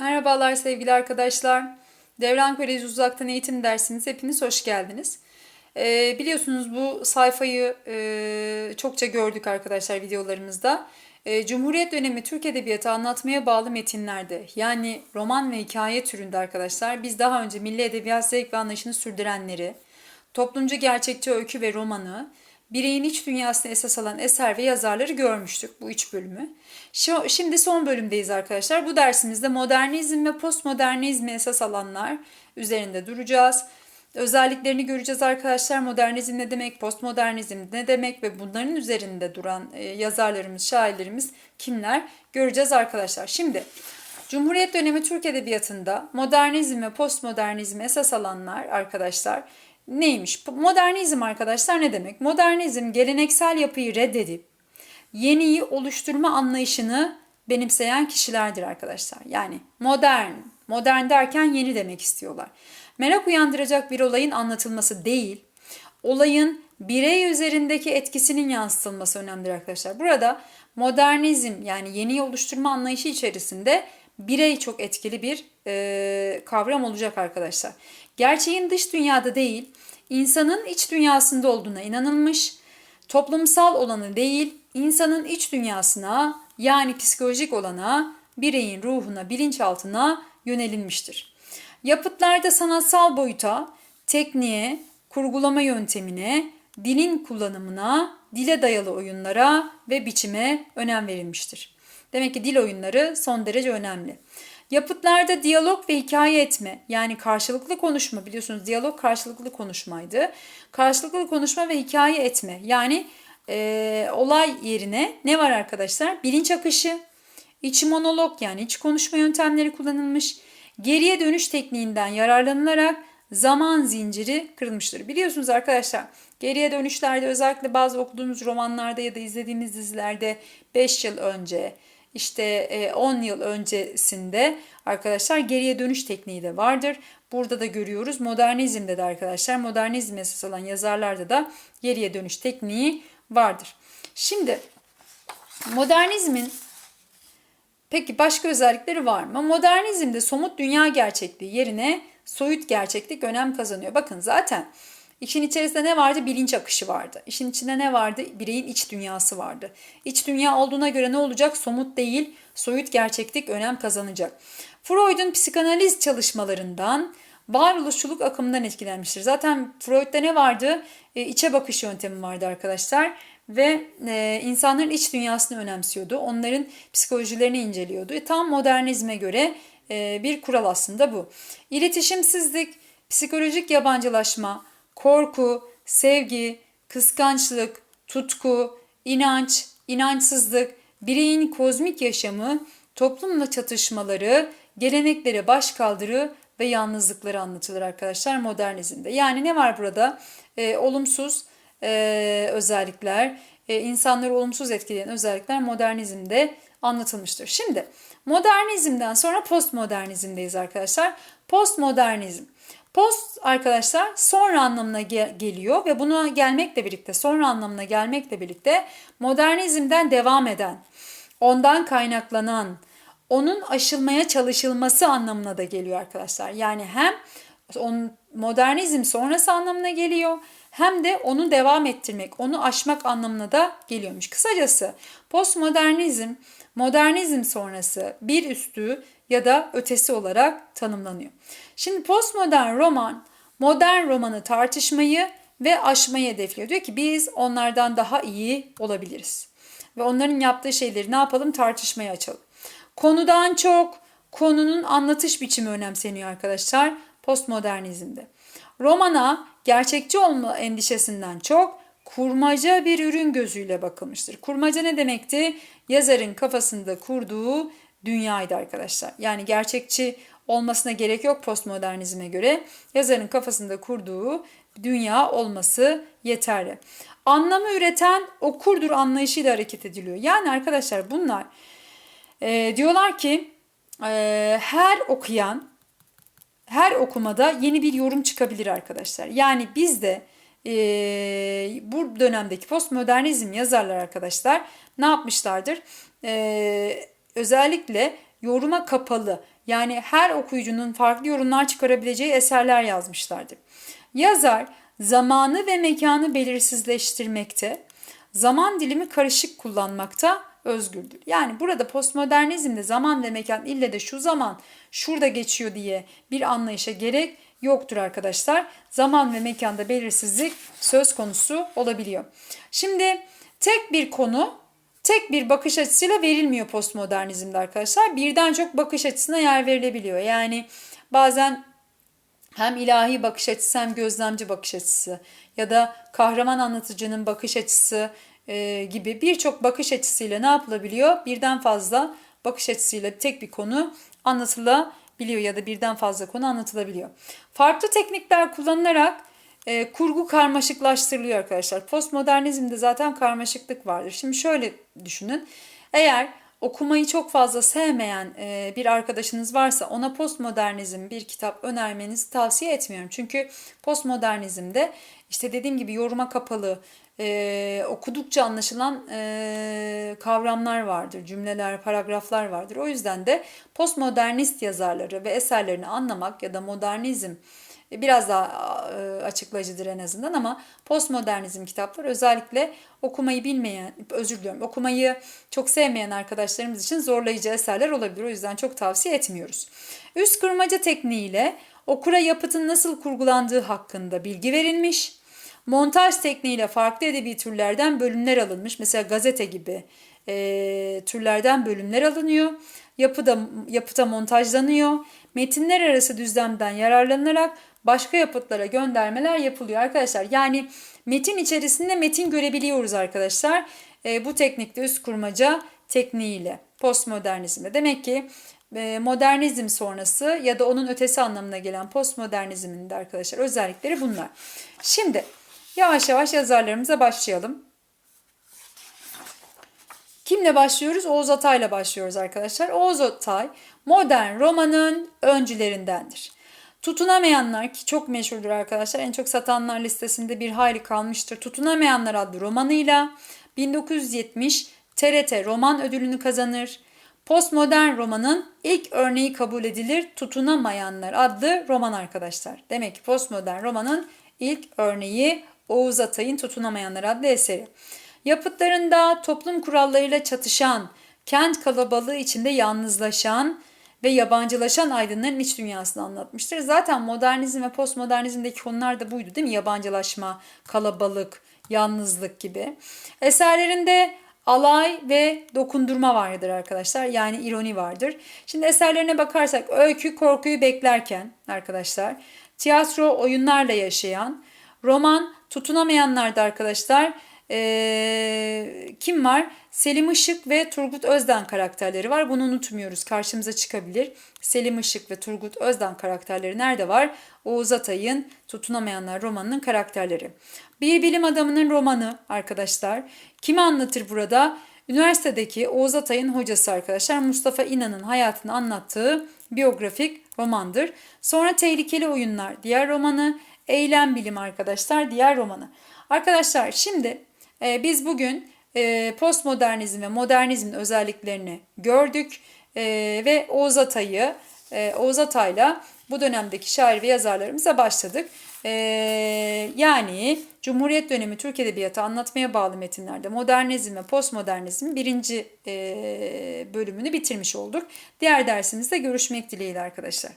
Merhabalar sevgili arkadaşlar. Devran Koleji Uzaktan Eğitim dersimize hepiniz hoş geldiniz. Ee, biliyorsunuz bu sayfayı e, çokça gördük arkadaşlar videolarımızda. E, Cumhuriyet dönemi Türk Edebiyatı anlatmaya bağlı metinlerde yani roman ve hikaye türünde arkadaşlar biz daha önce milli edebiyat zevk ve anlayışını sürdürenleri, toplumcu gerçekçi öykü ve romanı, bireyin iç dünyasını esas alan eser ve yazarları görmüştük bu üç bölümü. Şimdi son bölümdeyiz arkadaşlar. Bu dersimizde modernizm ve postmodernizmi esas alanlar üzerinde duracağız. Özelliklerini göreceğiz arkadaşlar. Modernizm ne demek, postmodernizm ne demek ve bunların üzerinde duran e, yazarlarımız, şairlerimiz kimler göreceğiz arkadaşlar. Şimdi Cumhuriyet dönemi Türk Edebiyatı'nda modernizm ve postmodernizm esas alanlar arkadaşlar neymiş? Modernizm arkadaşlar ne demek? Modernizm geleneksel yapıyı reddedip yeniyi oluşturma anlayışını benimseyen kişilerdir arkadaşlar. Yani modern, modern derken yeni demek istiyorlar. Merak uyandıracak bir olayın anlatılması değil, olayın birey üzerindeki etkisinin yansıtılması önemlidir arkadaşlar. Burada modernizm yani yeni oluşturma anlayışı içerisinde birey çok etkili bir e, kavram olacak arkadaşlar. Gerçeğin dış dünyada değil, insanın iç dünyasında olduğuna inanılmış, toplumsal olanı değil, insanın iç dünyasına yani psikolojik olana, bireyin ruhuna, bilinçaltına yönelinmiştir. Yapıtlarda sanatsal boyuta, tekniğe, kurgulama yöntemine, dilin kullanımına, dile dayalı oyunlara ve biçime önem verilmiştir. Demek ki dil oyunları son derece önemli. Yapıtlarda diyalog ve hikaye etme yani karşılıklı konuşma biliyorsunuz diyalog karşılıklı konuşmaydı. Karşılıklı konuşma ve hikaye etme yani e, olay yerine ne var arkadaşlar? Bilinç akışı, iç monolog yani iç konuşma yöntemleri kullanılmış. Geriye dönüş tekniğinden yararlanılarak zaman zinciri kırılmıştır. Biliyorsunuz arkadaşlar geriye dönüşlerde özellikle bazı okuduğumuz romanlarda ya da izlediğimiz dizilerde 5 yıl önce işte e, 10 yıl öncesinde arkadaşlar geriye dönüş tekniği de vardır. Burada da görüyoruz modernizmde de arkadaşlar modernizm esas alan yazarlarda da geriye dönüş tekniği vardır. Şimdi modernizmin Peki başka özellikleri var mı? Modernizmde somut dünya gerçekliği yerine soyut gerçeklik önem kazanıyor. Bakın zaten işin içerisinde ne vardı? Bilinç akışı vardı. İşin içinde ne vardı? Bireyin iç dünyası vardı. İç dünya olduğuna göre ne olacak? Somut değil, soyut gerçeklik önem kazanacak. Freud'un psikanaliz çalışmalarından varoluşçuluk akımından etkilenmiştir. Zaten Freud'da ne vardı? E, içe bakış yöntemi vardı arkadaşlar ve e, insanların iç dünyasını önemsiyordu. Onların psikolojilerini inceliyordu. E, tam modernizme göre e, bir kural aslında bu. İletişimsizlik, psikolojik yabancılaşma, korku, sevgi, kıskançlık, tutku, inanç, inançsızlık, bireyin kozmik yaşamı, toplumla çatışmaları, geleneklere başkaldırı ve yalnızlıkları anlatılır arkadaşlar modernizmde. Yani ne var burada? E, olumsuz e, özellikler, e, insanları olumsuz etkileyen özellikler modernizmde anlatılmıştır. Şimdi modernizmden sonra postmodernizmdeyiz arkadaşlar. Postmodernizm. Post arkadaşlar sonra anlamına ge- geliyor ve buna gelmekle birlikte sonra anlamına gelmekle birlikte modernizmden devam eden, ondan kaynaklanan, onun aşılmaya çalışılması anlamına da geliyor arkadaşlar. Yani hem modernizm sonrası anlamına geliyor hem de onu devam ettirmek, onu aşmak anlamına da geliyormuş. Kısacası postmodernizm, modernizm sonrası bir üstü ya da ötesi olarak tanımlanıyor. Şimdi postmodern roman, modern romanı tartışmayı ve aşmayı hedefliyor. Diyor ki biz onlardan daha iyi olabiliriz. Ve onların yaptığı şeyleri ne yapalım tartışmaya açalım. Konudan çok konunun anlatış biçimi önemseniyor arkadaşlar postmodernizmde. Romana gerçekçi olma endişesinden çok kurmaca bir ürün gözüyle bakılmıştır. Kurmaca ne demekti? Yazarın kafasında kurduğu dünyaydı arkadaşlar. Yani gerçekçi olmasına gerek yok postmodernizme göre. Yazarın kafasında kurduğu dünya olması yeterli. Anlamı üreten okurdur anlayışıyla hareket ediliyor. Yani arkadaşlar bunlar e, diyorlar ki e, her okuyan her okumada yeni bir yorum çıkabilir arkadaşlar. Yani biz de e, bu dönemdeki postmodernizm yazarlar arkadaşlar ne yapmışlardır? E, özellikle yoruma kapalı yani her okuyucunun farklı yorumlar çıkarabileceği eserler yazmışlardır. Yazar zamanı ve mekanı belirsizleştirmekte, zaman dilimi karışık kullanmakta özgürdür. Yani burada postmodernizmde zaman ve mekan ille de şu zaman şurada geçiyor diye bir anlayışa gerek yoktur arkadaşlar. Zaman ve mekanda belirsizlik söz konusu olabiliyor. Şimdi tek bir konu tek bir bakış açısıyla verilmiyor postmodernizmde arkadaşlar. Birden çok bakış açısına yer verilebiliyor. Yani bazen hem ilahi bakış açısı hem gözlemci bakış açısı ya da kahraman anlatıcının bakış açısı e, gibi birçok bakış açısıyla ne yapılabiliyor? Birden fazla bakış açısıyla tek bir konu anlatılabiliyor ya da birden fazla konu anlatılabiliyor. Farklı teknikler kullanılarak e, kurgu karmaşıklaştırılıyor arkadaşlar. Postmodernizmde zaten karmaşıklık vardır. Şimdi şöyle düşünün. Eğer okumayı çok fazla sevmeyen e, bir arkadaşınız varsa ona postmodernizm bir kitap önermenizi tavsiye etmiyorum. Çünkü postmodernizmde işte dediğim gibi yoruma kapalı, e, okudukça anlaşılan e, kavramlar vardır, cümleler, paragraflar vardır. O yüzden de postmodernist yazarları ve eserlerini anlamak ya da modernizm biraz daha e, açıklayıcıdır en azından ama postmodernizm kitaplar özellikle okumayı bilmeyen, özür diliyorum, okumayı çok sevmeyen arkadaşlarımız için zorlayıcı eserler olabilir. O yüzden çok tavsiye etmiyoruz. Üst kırmaca tekniğiyle okura yapıtın nasıl kurgulandığı hakkında bilgi verilmiş. Montaj tekniğiyle farklı edebi türlerden bölümler alınmış. Mesela gazete gibi e, türlerden bölümler alınıyor. Yapıda, yapıta montajlanıyor. Metinler arası düzlemden yararlanarak başka yapıtlara göndermeler yapılıyor arkadaşlar. Yani metin içerisinde metin görebiliyoruz arkadaşlar. E, bu teknikte üst kurmaca tekniğiyle postmodernizmde. Demek ki e, modernizm sonrası ya da onun ötesi anlamına gelen postmodernizmin de arkadaşlar özellikleri bunlar. Şimdi yavaş yavaş yazarlarımıza başlayalım. Kimle başlıyoruz? Oğuz Atay'la başlıyoruz arkadaşlar. Oğuz Atay modern romanın öncülerindendir. Tutunamayanlar ki çok meşhurdur arkadaşlar. En çok satanlar listesinde bir hayli kalmıştır. Tutunamayanlar adlı romanıyla 1970 TRT roman ödülünü kazanır. Postmodern romanın ilk örneği kabul edilir Tutunamayanlar adlı roman arkadaşlar. Demek ki postmodern romanın ilk örneği Oğuz Atay'ın Tutunamayanlar adlı eseri. Yapıtlarında toplum kurallarıyla çatışan, kent kalabalığı içinde yalnızlaşan, ve yabancılaşan aydınların iç dünyasını anlatmıştır. Zaten modernizm ve postmodernizmdeki konular da buydu değil mi? Yabancılaşma, kalabalık, yalnızlık gibi. Eserlerinde alay ve dokundurma vardır arkadaşlar. Yani ironi vardır. Şimdi eserlerine bakarsak öykü korkuyu beklerken arkadaşlar. Tiyatro oyunlarla yaşayan. Roman tutunamayanlarda arkadaşlar ee, kim var? Selim Işık ve Turgut Özden karakterleri var. Bunu unutmuyoruz. Karşımıza çıkabilir. Selim Işık ve Turgut Özden karakterleri nerede var? Oğuz Atay'ın Tutunamayanlar romanının karakterleri. Bir bilim adamının romanı arkadaşlar. Kimi anlatır burada? Üniversitedeki Oğuz Atay'ın hocası arkadaşlar Mustafa İnan'ın hayatını anlattığı biyografik romandır. Sonra Tehlikeli Oyunlar diğer romanı, Eylem Bilim arkadaşlar diğer romanı. Arkadaşlar şimdi e, biz bugün e, postmodernizm ve modernizmin özelliklerini gördük e, ve Oğuz Atay'ı e, Oğuz Atay'la bu dönemdeki şair ve yazarlarımıza başladık. E, yani Cumhuriyet dönemi Türk Edebiyatı anlatmaya bağlı metinlerde modernizm ve postmodernizmin birinci e, bölümünü bitirmiş olduk. Diğer dersimizde görüşmek dileğiyle arkadaşlar.